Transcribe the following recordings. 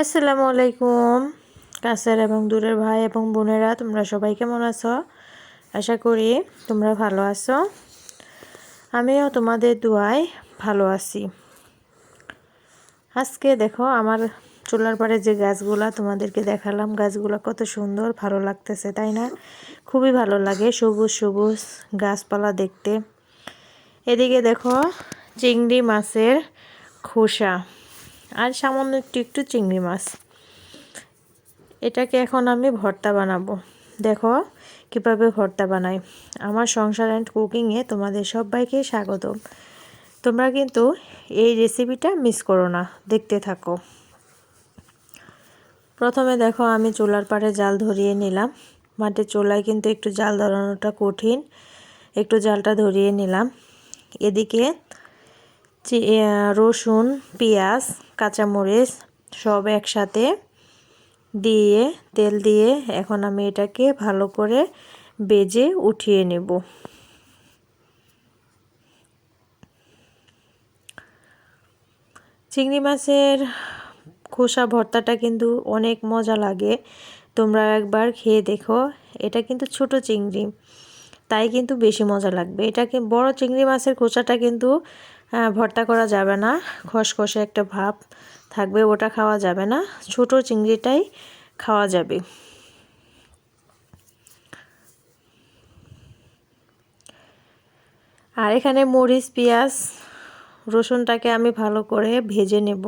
আসসালামু আলাইকুম। কাছের এবং দূরের ভাই এবং বোনেরা, তোমরা সবাই কেমন আছো? আশা করি তোমরা ভালো আছো। আমিও তোমাদের দুয়ায় ভালো আছি। আজকে দেখো আমার চুলার পাড়ে যে গাছগুলা, তোমাদেরকে দেখালাম গাছগুলো কত সুন্দর, ভালো লাগতেছে, তাই না? খুবই ভালো লাগে সবুজ সবুজ গাছপালা দেখতে। এদিকে দেখো চিংড়ি মাছের খোসা। আর সামান্য একটু একটু চিংড়ি মাছ। এটাকে এখন আমি ভর্তা বানাবো। দেখো কীভাবে ভর্তা বানাই। আমার সংসার অ্যান্ড কুকিংয়ে তোমাদের সবাইকে স্বাগত। তোমরা কিন্তু এই রেসিপিটা মিস করো না, দেখতে থাকো। প্রথমে দেখো আমি চুলার পাড়ে জাল ধরিয়ে নিলাম। মাটির চুলায় কিন্তু একটু জাল ধরানোটা কঠিন। একটু জালটা ধরিয়ে নিলাম। এদিকে রসুন, পেঁয়াজ, কাঁচামরিচ সব একসাথে দিয়ে, তেল দিয়ে এখন আমি এটাকে ভালো করে বেজে উঠিয়ে নেব। চিংড়ি মাছের খোসা ভর্তাটা কিন্তু অনেক মজা লাগে। তোমরা একবার খেয়ে দেখো, এটা কিন্তু ছোট চিংড়ি, তাই কিন্তু বেশি মজা লাগবে। এটাকে বড় চিংড়ি মাছের খোসাটা কিন্তু ভর্তা করা যাবে না। খসখসে একটা ভাব থাকবে, ওটা খাওয়া যাবে না। ছোট চিংড়িটাই খাওয়া যাবে। আর এখানে মরিচ, পেঁয়াজ, রসুনটাকে আমি ভালো করে ভেজে নেব।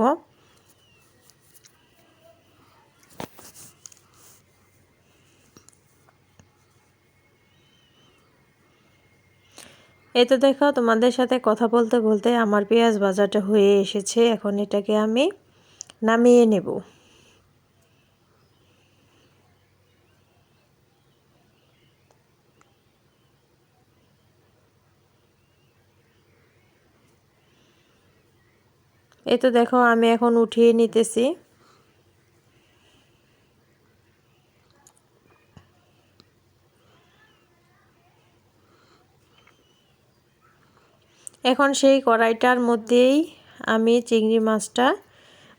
এই তো দেখো, তোমাদের সাথে কথা বলতে বলতে আমার পেঁয়াজ ভাজাটা হয়ে এসেছে। এখন এটাকে আমি নামিয়ে নেব। এই তো দেখো, আমি এখন উঠিয়ে নিতেছি। এখন সেই কড়াইটার মধ্যেই আমি চিংড়ি মাছটা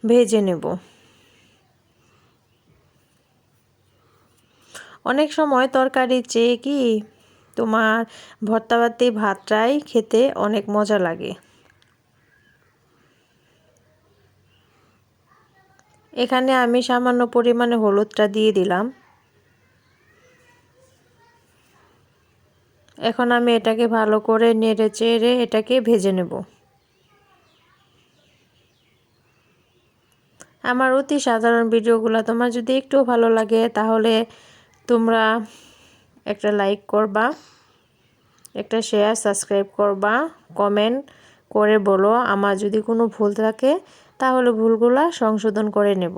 ভেজে নেব। অনেক সময় তরকারি চেয়ে কি তোমার ভর্তা ভাতি ভাতটাই খেতে অনেক মজা লাগে। এখানে আমি সামান্য পরিমাণে হলুদটা দিয়ে দিলাম। এখন আমি এটাকে ভালো করে নেড়ে চেড়ে এটাকে ভেজে নেব। আমার অতি সাধারণ ভিডিওগুলো তোমার যদি একটু ভালো লাগে, তাহলে তোমরা একটা লাইক করবা, একটা শেয়ার, সাবস্ক্রাইব করবা, কমেন্ট করে বলো। আমার যদি কোনো ভুল থাকে, তাহলে ভুলগুলা সংশোধন করে নেব।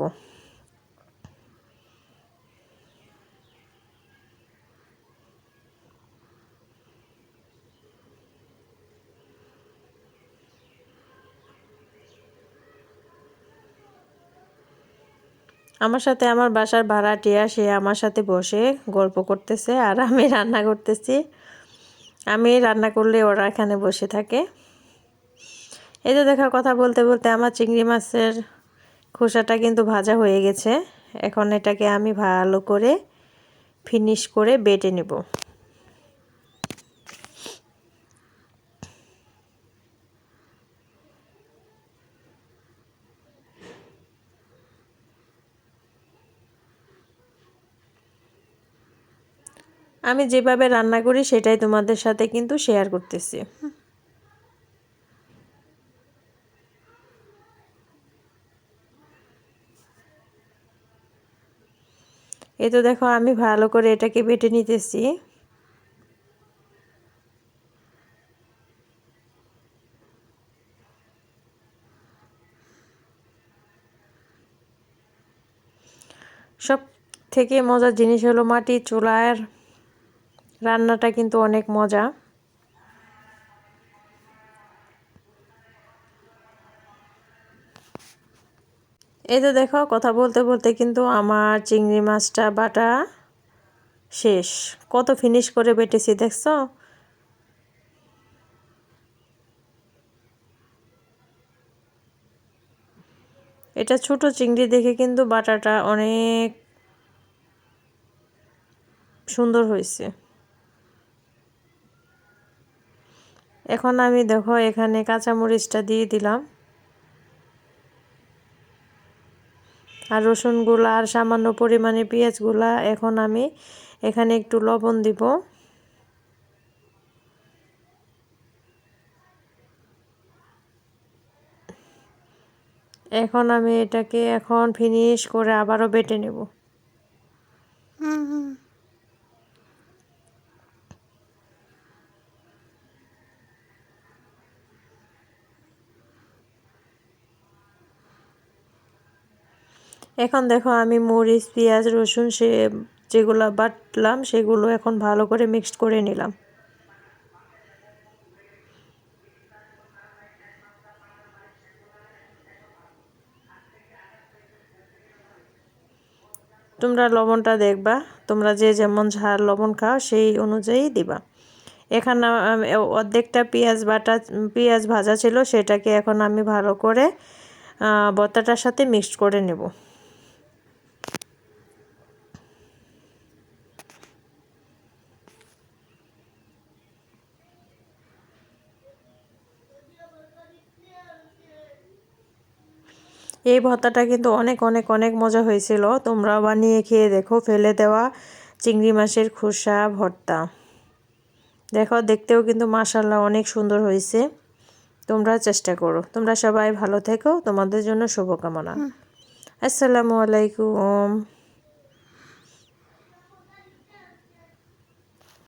আমার সাথে আমার বাসার ভাড়াটিয়া সে আমার সাথে বসে গল্প করতেছে আর আমি রান্না করতেছি। আমি রান্না করলে ওরা এখানে বসে থাকে। এই যে দেখা কথা বলতে বলতে আমার চিংড়ি মাছের খোসাটা কিন্তু ভাজা হয়ে গেছে। এখন এটাকে আমি ভালো করে ফিনিশ করে বেটে নেব। আমি যেভাবে রান্না করি সেটাই তোমাদের সাথে কিন্তু শেয়ার করতেছি। এই তো দেখো, আমি ভালো করে এটাকে বেটে নিতেছি। সব থেকে মজার জিনিস হলো মাটির চুলার রান্নাটা কিন্তু অনেক মজা। এই তো দেখো, কথা বলতে বলতে কিন্তু আমার চিংড়ি মাছটা, বাটা শেষ। কত ফিনিশ করে বেটেছি, দেখছ? এটা ছোট চিংড়ি দেখে কিন্তু বাটাটা অনেক সুন্দর হয়েছে। এখন আমি দেখো এখানে কাঁচামরিচটা দিয়ে দিলাম। আর রসুনগুলা আর সামান্য পরিমাণে পেঁয়াজগুলা এখন আমি এখানে একটু লবণ দিব। এখন আমি এটাকে এখন ফিনিশ করে আবারও বেটে নেব। এখন দেখো আমি মরিচ, পেঁয়াজ, রসুন সে যেগুলো বাটলাম, সেগুলো এখন ভালো করে মিক্সড করে নিলাম। তোমরা লবণটা দেখবা, তোমরা যে যেমন ঝাল লবণ খাও, সেই অনুযায়ী দিবা। এখানে অর্ধেকটা পেঁয়াজ বাটা, পেঁয়াজ ভাজা ছিল, সেটাকে এখন আমি ভালো করে বত্তাটার সাথে মিক্সড করে নেব। এই ভর্তাটা কিন্তু অনেক অনেক অনেক মজা হয়েছিল। তোমরা বানিয়ে খেয়ে দেখো ফেলে দেওয়া চিংড়ি মাছের খোসা ভর্তা। দেখো দেখতেও কিন্তু মাসাল্লাহ অনেক সুন্দর হয়েছে। তোমরা চেষ্টা করো। তোমরা সবাই ভালো থেকো। তোমাদের জন্য শুভকামনা। আসসালামু আলাইকুম।